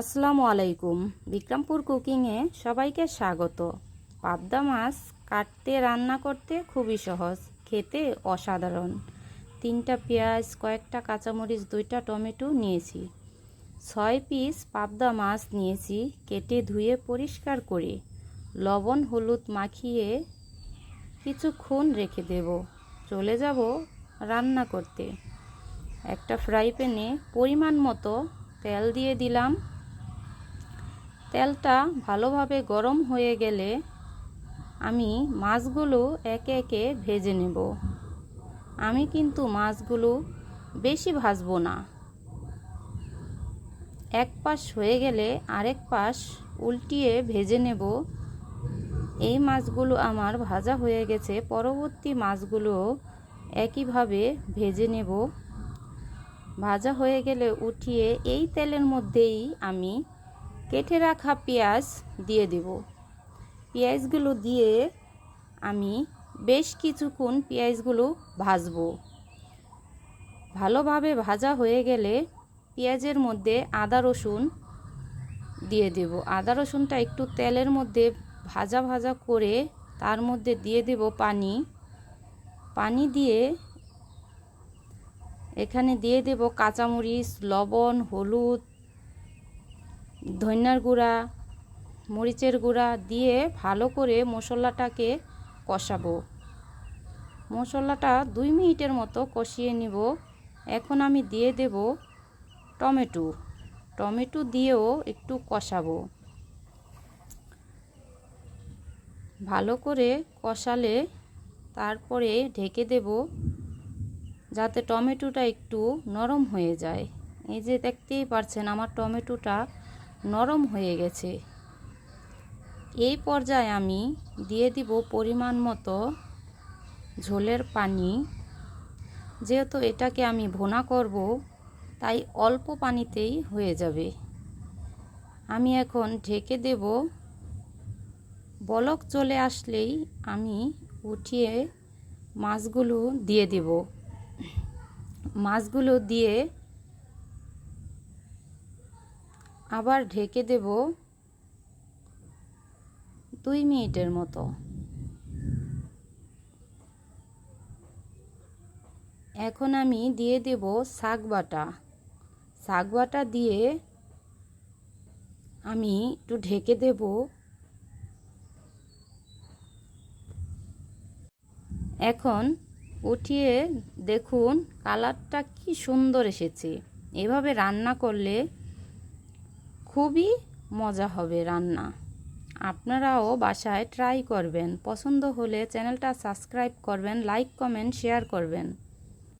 আসসালামু আলাইকুম। বিক্রমপুর কুকিংয়ে সবাইকে স্বাগত। পাবদা মাছ কাটতে, রান্না করতে খুবই সহজ, খেতে অসাধারণ। তিনটা পেঁয়াজ, কয়েকটা কাঁচামরিচ, দুইটা টমেটো নিয়েছি। ছয় পিস পাবদা মাছ নিয়েছি, কেটে ধুয়ে পরিষ্কার করে লবণ, হলুদ মাখিয়ে কিছুক্ষণ রেখে দেব। চলে যাব রান্না করতে। একটা ফ্রাই প্যানে পরিমাণ মতো তেল দিয়ে দিলাম। তেলটা ভালোভাবে গরম হয়ে গেলে আমি মাছগুলো একে একে ভেজে নেব। আমি কিন্তু মাছগুলো বেশি ভাজবো না। এক পাশ হয়ে গেলে আরেক পাশ উল্টিয়ে ভেজে নেব। এই মাছগুলো আমার ভাজা হয়ে গেছে। পরবর্তী মাছগুলো একইভাবে ভেজে নেব। ভাজা হয়ে গেলে উঠিয়ে এই তেলের মধ্যেই আমি কেটে রাখা পেঁয়াজ দিয়ে দেব। পেঁয়াজগুলো দিয়ে আমি বেশ কিছুক্ষণ পেঁয়াজগুলো ভাজবো। ভালোভাবে ভাজা হয়ে গেলে পেঁয়াজের মধ্যে আদা রসুন দিয়ে দেব। আদা রসুনটা একটু তেলের মধ্যে ভাজা ভাজা করে তার মধ্যে দিয়ে দেব পানি। পানি দিয়ে এখানে দিয়ে দেব কাঁচামরিচ, লবণ, হলুদ ধনিয়ার গুঁড়া, মরিচের গুঁড়া দিয়ে ভালো করে মশলাটাকে কষাবো। মশলাটা দুই মিনিটের মতো কষিয়ে নিব। এখন আমি দিয়ে দেব টমেটো। টমেটো দিয়েও একটু কষাবো। ভালো করে কষালে তারপরে ঢেকে দেব যাতে টমেটোটা একটু নরম হয়ে যায়। এই যে দেখতেই পারছেন, আমার টমেটোটা নরম হয়ে গেছে। এই পর্যায়ে আমি দিয়ে দিব পরিমাণ মতো ঝোলের পানি। যেহেতু এটাকে আমি ভোনা করব, তাই অল্প পানিতেই হয়ে যাবে। আমি এখন ঢেকে দেব। বলক চলে আসলেই আমি উঠিয়ে মাছগুলো দিয়ে দেব। মাছগুলো দিয়ে আবার ঢেকে দেব দুই মিনিটের মতো। এখন আমি দিয়ে দেব শাক বাটা। শাক বাটা দিয়ে আমি একটু ঢেকে দেব। এখন উঠিয়ে দেখুন, কালারটা কি সুন্দর এসেছে। এভাবে রান্না করলে খুবই মজা হবে রান্না। আপনারাও বাসায় ট্রাই করবেন। পছন্দ হলে চ্যানেলটা সাবস্ক্রাইব করবেন লাইক কমেন্ট শেয়ার করবেন।